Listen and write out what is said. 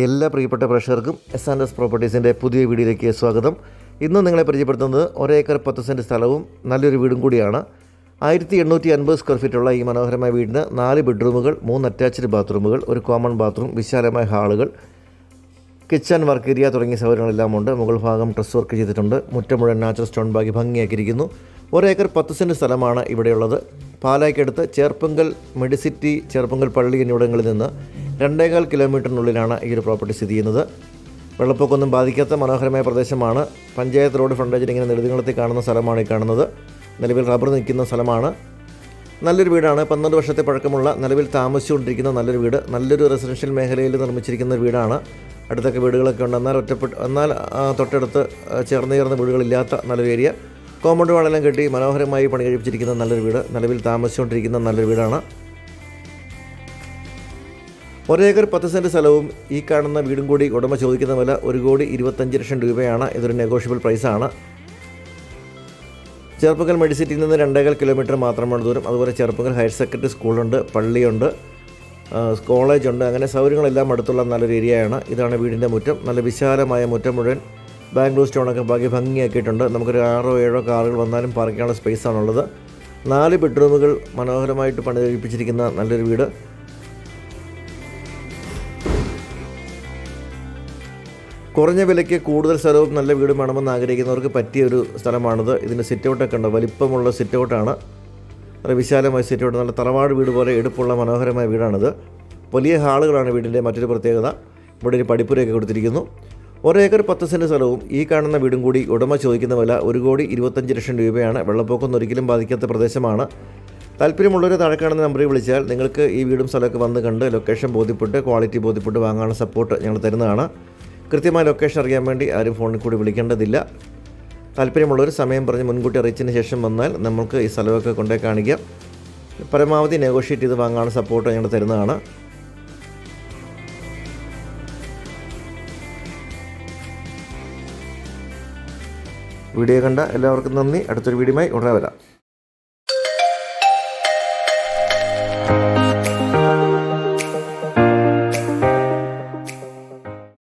എല്ലാ പ്രിയപ്പെട്ട പ്രേക്ഷകർക്കും എസ് ആൻഡ് എസ് പ്രോപ്പർട്ടീസിന്റെ പുതിയ വീഡിയോയിലേക്ക് സ്വാഗതം. ഇന്ന് നിങ്ങളെ പരിചയപ്പെടുത്തുന്നത് ഒരേക്കർ പത്ത് സെന്റ് സ്ഥലവും നല്ലൊരു വീടും കൂടിയാണ്. ആയിരത്തി എണ്ണൂറ്റി അൻപത് സ്ക്വയർ ഫീറ്റുള്ള ഈ മനോഹരമായ വീടിന് നാല് ബെഡ്റൂമുകൾ മൂന്ന് അറ്റാച്ച്ഡ് ബാത്റൂമുകൾ ഒരു കോമൺ ബാത്റൂം വിശാലമായ ഹാളുകൾ കിച്ചൺ വർക്ക് ഏരിയ തുടങ്ങിയ സൗകര്യങ്ങളെല്ലാം ഉണ്ട്. മുകൾ ഭാഗം ഡ്രസ് വർക്ക് ചെയ്തിട്ടുണ്ട്. മുറ്റം മുഴുവൻ നാച്ചുറൽ സ്റ്റോൺ ബാഗി ഭംഗിയാക്കിയിരിക്കുന്നു. ഒരേക്കർ പത്ത് സെന്റ് സ്ഥലമാണ് ഇവിടെയുള്ളത്. പാലായ്ക്കടുത്ത് ചേർപ്പങ്കൽ മെഡിസിറ്റി ചേർപ്പങ്കൽ പള്ളി എന്നിവിടങ്ങളിൽ നിന്ന് രണ്ടേകാൽ കിലോമീറ്ററിനുള്ളിലാണ് ഈ ഒരു പ്രോപ്പർട്ടി സ്ഥിതി ചെയ്യുന്നത്. വെള്ളപ്പൊക്കമൊന്നും ബാധിക്കാത്ത മനോഹരമായ പ്രദേശമാണ്. പഞ്ചായത്ത് റോഡ് ഫ്രണ്ടേജിൽ ഇങ്ങനെ നെടുതുകളത്തിൽ കാണുന്ന സ്ഥലമാണ് ഈ കാണുന്നത്. നിലവിൽ റബ്ബർ നിൽക്കുന്ന സ്ഥലമാണ്. നല്ലൊരു വീടാണ്. പന്ത്രണ്ട് വർഷത്തെ പഴക്കമുള്ള നിലവിൽ താമസിച്ചുകൊണ്ടിരിക്കുന്ന നല്ലൊരു വീട്. നല്ലൊരു റെസിഡൻഷ്യൽ മേഖലയിൽ നിർമ്മിച്ചിരിക്കുന്ന വീടാണ്. അടുത്തൊക്കെ വീടുകളൊക്കെ ഉണ്ട്. എന്നാൽ ഒറ്റപ്പെട്ട് എന്നാൽ തൊട്ടടുത്ത് ചേർന്ന് ചേർന്ന വീടുകളില്ലാത്ത നല്ലൊരു ഏരിയ. കോമ്പൗണ്ട് വാളെല്ലാം കെട്ടി മനോഹരമായി പണി കഴിപ്പിച്ചിരിക്കുന്ന നല്ലൊരു വീട്. നിലവിൽ താമസിച്ചുകൊണ്ടിരിക്കുന്ന നല്ലൊരു വീടാണ്. ഒരേക്കർ പത്ത് സെന്റ് സ്ഥലവും ഈ കാണുന്ന വീടും കൂടി ഉടമ ചോദിക്കുന്ന വില ഒരു കോടി ഇരുപത്തഞ്ച് ലക്ഷം രൂപയാണ്. ഇതൊരു നെഗോഷ്യബിൾ പ്രൈസാണ് ചെറുപ്പക്കൽ മെഡിസിറ്റിയിൽ നിന്ന് രണ്ടേകാൽ കിലോമീറ്റർ മാത്രമാണ് ദൂരം. അതുപോലെ ചെറുപ്പക്കൽ ഹയർ സെക്കൻഡറി സ്കൂളുണ്ട് പള്ളിയുണ്ട് കോളേജുണ്ട്. അങ്ങനെ സൗകര്യങ്ങളെല്ലാം അടുത്തുള്ള നല്ലൊരു ഏരിയയാണ്. ഇതാണ് വീടിന്റെ മുറ്റം. നല്ല വിശാലമായ മുറ്റം മുഴുവൻ ബാംഗ്ലൂർ സ്റ്റോണൊക്കെ ബാക്കി ഭംഗിയാക്കിയിട്ടുണ്ട്. നമുക്കൊരു ആറോ ഏഴോ കാറുകൾ വന്നാലും പാർക്ക് ചെയ്യാനുള്ള സ്പേസാണുള്ളത് നാല് ബെഡ്റൂമുകൾ മനോഹരമായിട്ട് പണി കഴിപ്പിച്ചിരിക്കുന്ന നല്ലൊരു വീട്. കുറഞ്ഞ വിലയ്ക്ക് കൂടുതൽ സ്ഥലവും നല്ല വീടും വേണമെന്ന് ആഗ്രഹിക്കുന്നവർക്ക് പറ്റിയ ഒരു സ്ഥലമാണിത്. ഇതിന്റെ സിറ്റ് ഔട്ടൊക്കെ ഉണ്ട്. വലിപ്പമുള്ള സിറ്റ് ഔട്ടാണ് നല്ല വിശാലമായ സിറ്റ് ഔട്ട് നല്ല തറവാട് വീട് പോലെ എടുപ്പുള്ള മനോഹരമായ വീടാണിത്. വലിയ ഹാളുകളാണ് വീടിന്റെ മറ്റൊരു പ്രത്യേകത. ഇവിടെ ഒരു പടിപ്പുരയൊക്കെ കൊടുത്തിരിക്കുന്നു. ഒരേക്കർ പത്ത് സെന്റ് സ്ഥലവും ഈ കാണുന്ന വീടും കൂടി ഉടമ ചോദിക്കുന്ന വില ഒരു കോടി ഇരുപത്തഞ്ച് ലക്ഷം രൂപയാണ്. വെള്ളപ്പൊക്കമൊന്നും ഒരിക്കലും ബാധിക്കാത്ത പ്രദേശമാണ്. താല്പര്യമുള്ളവർ താഴെ കാണുന്ന നമ്പറിൽ വിളിച്ചാൽ നിങ്ങൾക്ക് ഈ വീടും സ്ഥലമൊക്കെ വന്ന് കണ്ട് ലൊക്കേഷൻ ബോധ്യപ്പെട്ട് ക്വാളിറ്റി ബോധ്യപ്പെട്ട് വാങ്ങാനുള്ള സപ്പോർട്ട് ഞങ്ങൾ തരുന്നതാണ്. കൃത്യമായ ലൊക്കേഷൻ അറിയാൻ വേണ്ടി ആരും ഫോണിൽ കൂടി വിളിക്കേണ്ടതില്ല. താല്പര്യമുള്ളവർ സമയം പറഞ്ഞ് മുൻകൂട്ടി അറിയിച്ചതിന് ശേഷം വന്നാൽ നമുക്ക് ഈ സ്ഥലമൊക്കെ കൊണ്ടേ കാണിക്കാം. പരമാവധി നെഗോഷിയേറ്റ് ചെയ്ത് വാങ്ങാൻ സപ്പോർട്ട് ഞങ്ങൾ തരുന്നതാണ്. വീഡിയോ കണ്ട എല്ലാവർക്കും നന്ദി. അടുത്തൊരു വീഡിയോയുമായി ഉടനെ വരാം.